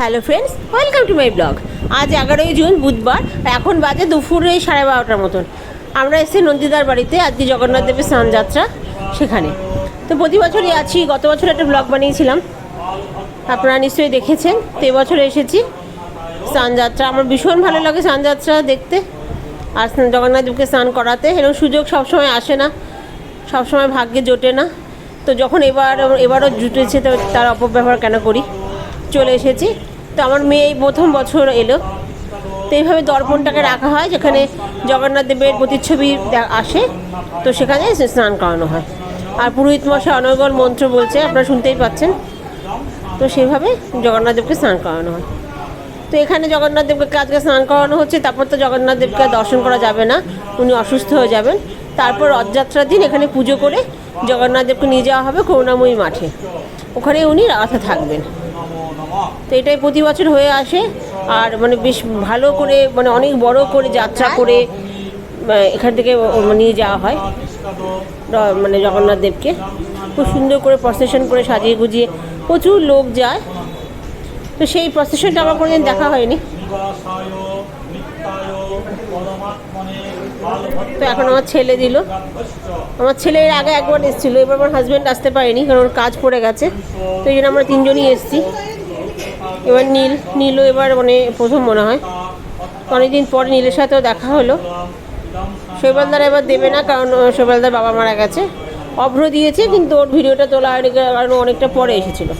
Hello friends welcome to my blog আজ এগারোই June, বুধবার এখন বাজে দুপুরে সাড়ে বারোটার মতন। আমরা এসেছি নন্দিদার বাড়িতে, আজকে জগন্নাথ দেবের স্নানযাত্রা সেখানে। তো প্রতি বছরই আছি, গত বছর একটা ব্লগ বানিয়েছিলাম। আপনারা নিশ্চয়ই দেখেছেন, তো এবছর এসেছি স্নানযাত্রা। আমার ভীষণ ভালো লাগে স্নানযাত্রা দেখতে। আর জগন্নাথ দেবকে স্নান করাতে, এরকম সুযোগ সবসময় আসে না। সবসময় ভাগ্যে জোটে না। তো যখন এবার, এবারও জুটেছে, তো তার অপব্যবহার কেন করি? চলে এসেছি। তো আমার মেয়ে এই প্রথম বছর এলো। তো এইভাবে দর্পণটাকে রাখা হয়, যেখানে জগন্নাথ দেবের প্রতিচ্ছবি আসে। তো সেখানে স্নান করানো হয়। আর পুরোহিত মশাই অনর্গল মন্ত্র বলছে, আপনারা শুনতেই পাচ্ছেন। তো সেভাবে জগন্নাথ দেবকে স্নান করানো হয়। তো এখানে জগন্নাথ দেবকে আজকে স্নান করানো হচ্ছে, তারপর তো জগন্নাথ দেবকে দর্শন করা যাবে না, উনি অসুস্থ হয়ে যাবেন। তারপর রথযাত্রার দিন এখানে পুজো করে জগন্নাথ দেবকে নিয়ে যাওয়া হবে করুণাময়ী মাঠে। ওখানে উনি রাতে থাকবেন। তো এটাই প্রতি বছর হয়ে আসে। আর মানে বেশ ভালো করে মানে অনেক বড় করে যাত্রা করে এখান থেকে নিয়ে যাওয়া হয়। মানে জগন্নাথ দেবকে। খুব সুন্দর করে প্রসেশন করে সাজিয়ে গুজিয়ে প্রচুর লোক যায়। তো সেই প্রসেশনটা আমার কোনোদিন দেখা হয়নি। তো এখন আমার ছেলে দিল। আমার ছেলে এর আগে একবার এসেছিল, এবার আমার হাজব্যান্ড আসতে পারেনি, কারণ কাজ পড়ে গেছে। তো এই জন্য আমরা তিনজনই এসেছি। এবার নীল, নীলও এবার মানে প্রথম মনে হয়। অনেকদিন পরে নীলের সাথেও দেখা হলো। শৈবালদার এবার দেবে না, কারণ শৈবালদার বাবা মারা গেছে। অভ্র দিয়েছে, কিন্তু ওর ভিডিওটা তোলা হয়নি, কারণ অনেকটা পরে এসেছিল।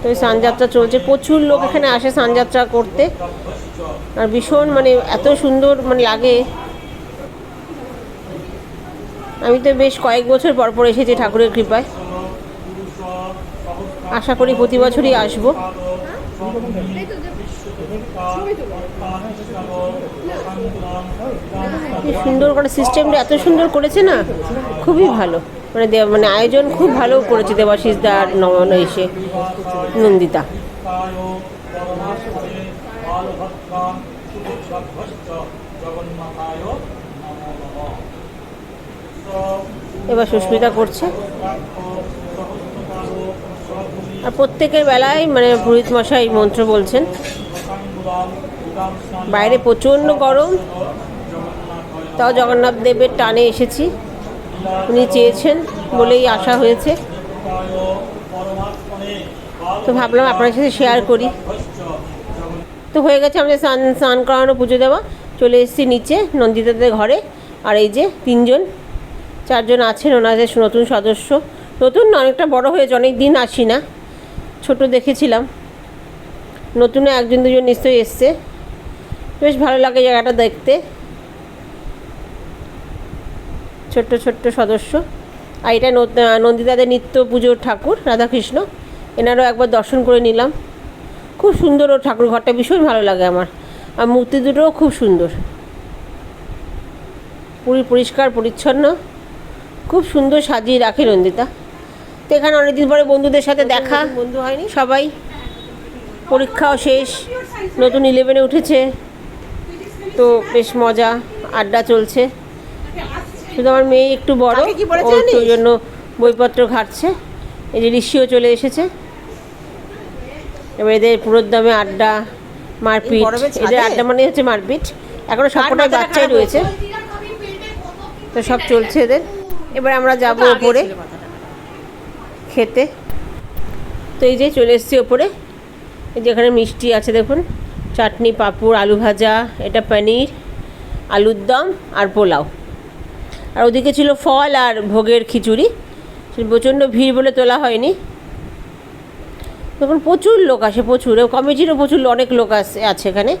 তো এই স্নানযাত্রা চলছে। প্রচুর লোক এখানে আসে সানযাত্রা করতে। আর ভীষণ মানে এত সুন্দর মানে লাগে। আমি তো বেশ কয়েক বছর পর পর এসেছি ঠাকুরের কৃপায়। আশা করি প্রতি বছরই আসব। সুন্দর করে সিস্টেমটা এত সুন্দর করেছে না, খুবই ভালো। মানে মানে আয়োজন খুব ভালো করেছে দেবাশিস দার নমন এসে, নন্দিতা। নিত্যায় এবার সুস্মিতা করছে। আর প্রত্যেকের বেলায় মানে পুরোহিত মশাই মন্ত্র বলছেন। বাইরে প্রচণ্ড গরম। তাও জগন্নাথ দেবের টানে এসেছি। উনি চেয়েছেন বলেই আসা হয়েছে। তো ভাবলাম আপনার সাথে শেয়ার করি। তো হয়ে গেছে আমাদের স্নান স্নান করানো পুজো দেওয়া। চলে এসেছি নিচে নন্দিতাদের ঘরে। আর এই যে তিনজন চারজন আছেন ওনাদের নতুন সদস্য। নতুন না, অনেকটা বড় হয়েছে অনেক দিন আসি না। ছোট দেখেছিলাম। নতুনও একজন দুজন নিশ্চয়ই এসছে। বেশ ভালো লাগে জায়গাটা দেখতে। ছোট্ট ছোট্ট সদস্য। আর এটা নন্দিতাদের নিত্য পুজোর ঠাকুর রাধাকৃষ্ণ। এনারও একবার দর্শন করে নিলাম। খুব সুন্দর ও ঠাকুর ঘরটা ভীষণ ভালো লাগে আমার। আর মূর্তি দুটোও খুব সুন্দর। পুরী পরিষ্কার পরিচ্ছন্ন। খুব সুন্দর সাজিয়ে রাখে নন্দিতা তো এখানে অনেকদিন পরে বন্ধুদের সাথে দেখা। বন্ধু হয়নি? সবাই পরীক্ষাও শেষ নতুন ইলেভেনে উঠেছে। তো বেশ মজা আড্ডা চলছে। শুধু আমার মেয়ে একটু বড় ও একটু জন্য বইপত্র ঘাটছে। এই যে ঋষিও চলে এসেছে। এবার এদের পুরোদমে আড্ডা মারপিট এদের আড্ডা মানে হচ্ছে মারপিট। এখনও সবকটাই মাথাটা বাচ্চাই রয়েছে। তো সব চলছে এদের। এবার আমরা যাব ওপরে। খেতে। তো এই যে চলে এসেছি ওপরে। এই যে এখানে মিষ্টি আছে দেখুন। চাটনি পাঁপড় আলু ভাজা এটা পনির আলুর দম আর পোলাও। আর ওদিকে ছিল ফল আর ভোগের খিচুড়ি। প্রচণ্ড ভিড় বলে তোলা হয়নি। তখন প্রচুর লোক আসে প্রচুর। কমিটিরও প্রচুর অনেক লোক আসে আছে এখানে।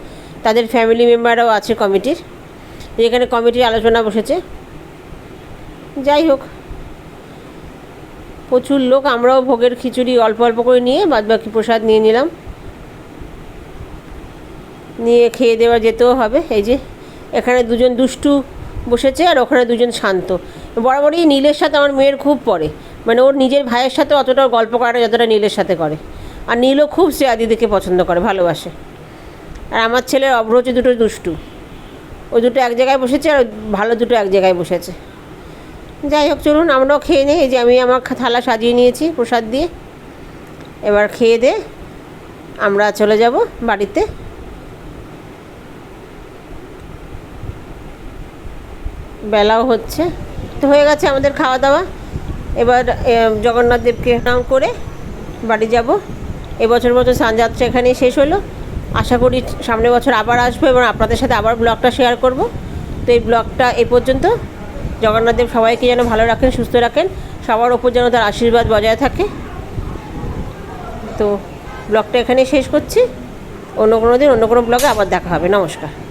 তাদের ফ্যামিলি মেম্বাররাও আছে কমিটির। এখানে কমিটির আলোচনা বসেছে। যাই হোক, প্রচুর লোক, আমরাও ভোগের খিচুড়ি অল্প অল্প করে নিয়ে বাদবাকি প্রসাদ নিয়ে নিলাম। নিয়ে খেয়ে দেওয়া যেতেও হবে। এই যে, এখানে দুজন দুষ্টু বসেছে আর ওখানে দুজন শান্ত। বরাবরই নীলের সাথে আমার মেয়ের খুব পড়ে মানে ওর নিজের ভাইয়ের সাথে অতটা গল্প করাটা যতটা নীলের সাথে করে। আর নীলও খুব শ্রেয়া দিদিকে পছন্দ করে, ভালোবাসে। আর আমার ছেলের অভ্র হচ্ছে দুটো দুষ্টু। ওই দুটো এক জায়গায় বসেছে আর ভালো দুটো এক জায়গায় বসেছে। যাই হোক, চলুন আমরাও খেয়ে নিই। এই যে আমি আমার থালা সাজিয়ে নিয়েছি প্রসাদ দিয়ে। এবার খেয়ে দে, আমরা চলে যাব বাড়িতে। বেলাও হচ্ছে। তো হয়ে গেছে আমাদের খাওয়া দাওয়া। এবার জগন্নাথ দেবকে নাম করে বাড়ি যাব। এবছর মতো সানযাত্রা এখানেই শেষ হলো। আশা করি সামনের বছর আবার আসব এবং আপনাদের সাথে আবার ব্লগটা শেয়ার করব। তো এই ব্লগটা এ পর্যন্ত। জগন্নাথ দেব সবাইকে যেন ভালো রাখেন, সুস্থ রাখেন। সবার ওপর যেন তার আশীর্বাদ বজায় থাকে। তো ব্লগটা এখানে শেষ করছি। অন্য কোনো দিন অন্য কোনো ব্লগে আবার দেখা হবে। নমস্কার।